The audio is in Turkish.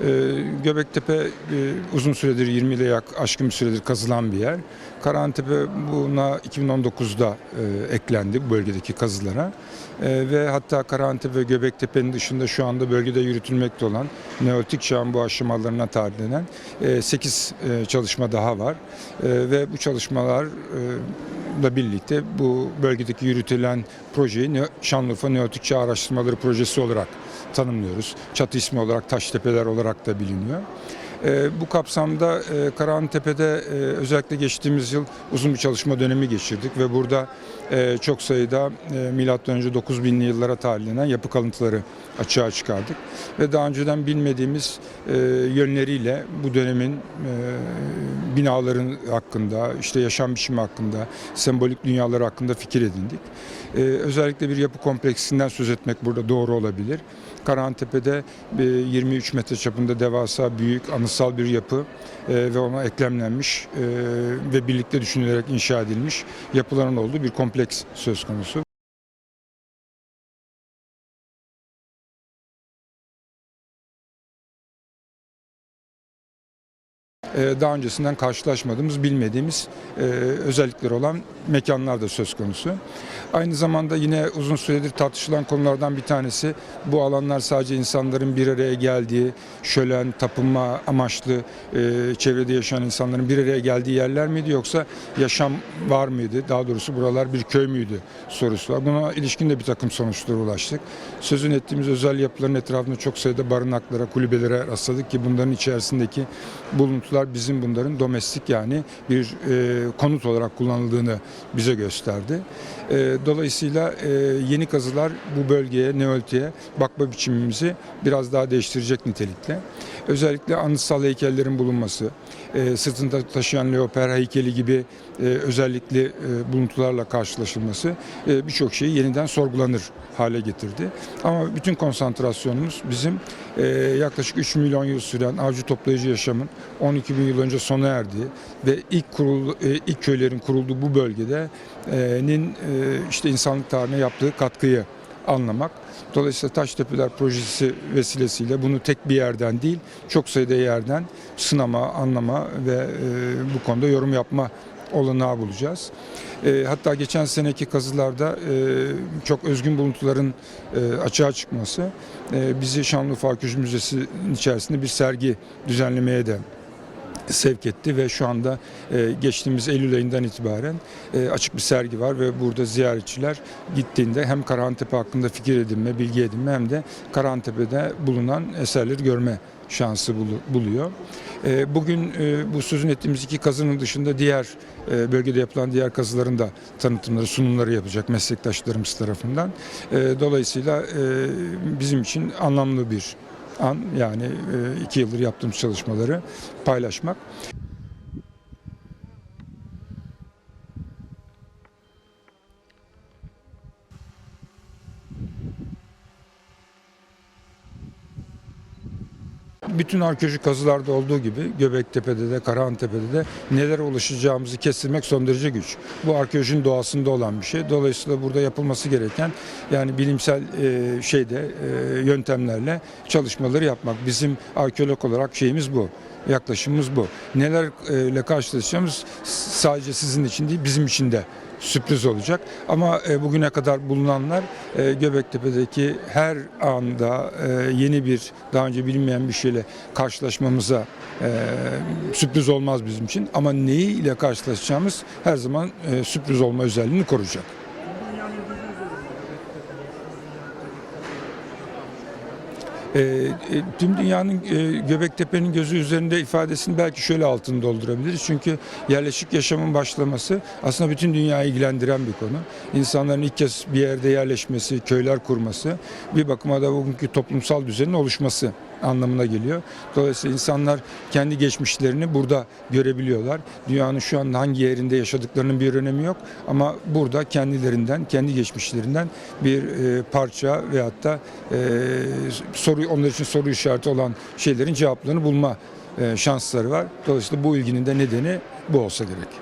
Ee, Göbektepe e, uzun süredir 20 ile aşkın bir süredir kazılan bir yer. Karahantepe buna 2019'da e, eklendi bölgedeki kazılara. E, ve hatta Karahantepe ve Göbektepe'nin dışında şu anda bölgede yürütülmekte olan Neolitik çağın bu aşamalarına tarihlenen 8 çalışma daha var. Ve bu çalışmalarla birlikte bu bölgedeki yürütülen projeyi Şanlıurfa Neolitik Çağ Araştırmaları Projesi olarak tanımlıyoruz. Çatı ismi olarak Taştepeler olarak da biliniyor. E, bu kapsamda e, Karahantepe'de e, özellikle geçtiğimiz yıl uzun bir çalışma dönemi geçirdik ve burada e, çok sayıda e, milattan önce 9000'li yıllara tarihlenen yapı kalıntıları açığa çıkardık ve daha önceden bilmediğimiz e, yönleriyle bu dönemin binaların hakkında, işte yaşam biçimi hakkında, sembolik dünyaları hakkında fikir edindik. Özellikle bir yapı kompleksinden söz etmek burada doğru olabilir. Karahantepe'de e, 23 metre çapında devasa büyük anıtsal bir yapı e, ve ona eklemlenmiş e, ve birlikte düşünülerek inşa edilmiş yapıların olduğu bir kompleks söz konusu. Daha öncesinden karşılaşmadığımız, bilmediğimiz e, özellikleri olan mekanlar da söz konusu. Aynı zamanda yine uzun süredir tartışılan konulardan bir tanesi bu alanlar sadece insanların bir araya geldiği, şölen, tapınma amaçlı e, çevrede yaşayan insanların bir araya geldiği yerler miydi yoksa yaşam var mıydı? Daha doğrusu buralar bir köy müydü sorusu var. Buna ilişkin de bir takım sonuçlara ulaştık. Sözün ettiğimiz özel yapıların etrafında çok sayıda barınaklara, kulübelere rastladık ki bunların içerisindeki buluntular bizim bunların domestik yani bir e, konut olarak kullanıldığını bize gösterdi. E, dolayısıyla e, yeni kazılar bu bölgeye, Neolit'e bakma biçimimizi biraz daha değiştirecek nitelikte. Özellikle anıtsal heykellerin bulunması, e, sırtında taşıyan leoper heykeli gibi e, özellikle e, buluntularla karşılaşılması e, birçok şeyi yeniden sorgulanır hale getirdi. Ama bütün konsantrasyonumuz bizim e, yaklaşık 3 milyon yıl süren avcı toplayıcı yaşamın 12 bin yıl önce sona erdiği ve ilk kurul e, ilk köylerin kurulduğu bu bölgede e, nin e, işte insanlık tarihine yaptığı katkıyı anlamak. Dolayısıyla Taştepeler projesi vesilesiyle bunu tek bir yerden değil, çok sayıda yerden sınama, anlama ve bu konuda yorum yapma olanağı bulacağız. E, hatta geçen seneki kazılarda e, çok özgün buluntuların e, açığa çıkması e, bizi Şanlıurfa Arkeoloji Müzesi'nin içerisinde bir sergi düzenlemeye de sevk etti ve şu anda e, geçtiğimiz Eylül ayından itibaren e, açık bir sergi var ve burada ziyaretçiler gittiğinde hem Karahantepe hakkında fikir edinme, bilgi edinme hem de Karahantepe'de bulunan eserleri görme şansı bulu- buluyor. E, Bugün e, bu sözün ettiğimiz iki kazının dışında diğer e, bölgede yapılan diğer kazıların da tanıtımları, sunumları yapacak meslektaşlarımız tarafından. Dolayısıyla bizim için anlamlı bir an yani e, iki yıldır yaptığımız çalışmaları paylaşmak. Bütün arkeolojik kazılarda olduğu gibi Göbektepe'de de Karahantepe'de de nelere ulaşacağımızı kestirmek son derece güç. Bu arkeolojinin doğasında olan bir şey. Dolayısıyla burada yapılması gereken yani bilimsel e, şeyde e, yöntemlerle çalışmaları yapmak. Bizim arkeolog olarak şeyimiz bu. Yaklaşımımız bu. Nelerle karşılaşacağımız sadece sizin için değil bizim için de sürpriz olacak. Ama e, bugüne kadar bulunanlar e, Göbektepe'deki her anda e, yeni bir daha önce bilinmeyen bir şeyle karşılaşmamıza e, sürpriz olmaz bizim için. Ama neyi ile karşılaşacağımız her zaman e, sürpriz olma özelliğini koruyacak. E, e, tüm dünyanın e, Göbektepe'nin gözü üzerinde ifadesini belki şöyle altını doldurabiliriz. Çünkü yerleşik yaşamın başlaması aslında bütün dünyayı ilgilendiren bir konu. İnsanların ilk kez bir yerde yerleşmesi, köyler kurması bir bakıma da bugünkü toplumsal düzenin oluşması anlamına geliyor. Dolayısıyla insanlar kendi geçmişlerini burada görebiliyorlar. Dünyanın şu anda hangi yerinde yaşadıklarının bir önemi yok ama burada kendilerinden, kendi geçmişlerinden bir e, parça veyahut da e, soru onlar için soru işareti olan şeylerin cevaplarını bulma e, şansları var. Dolayısıyla bu ilginin de nedeni bu olsa gerek.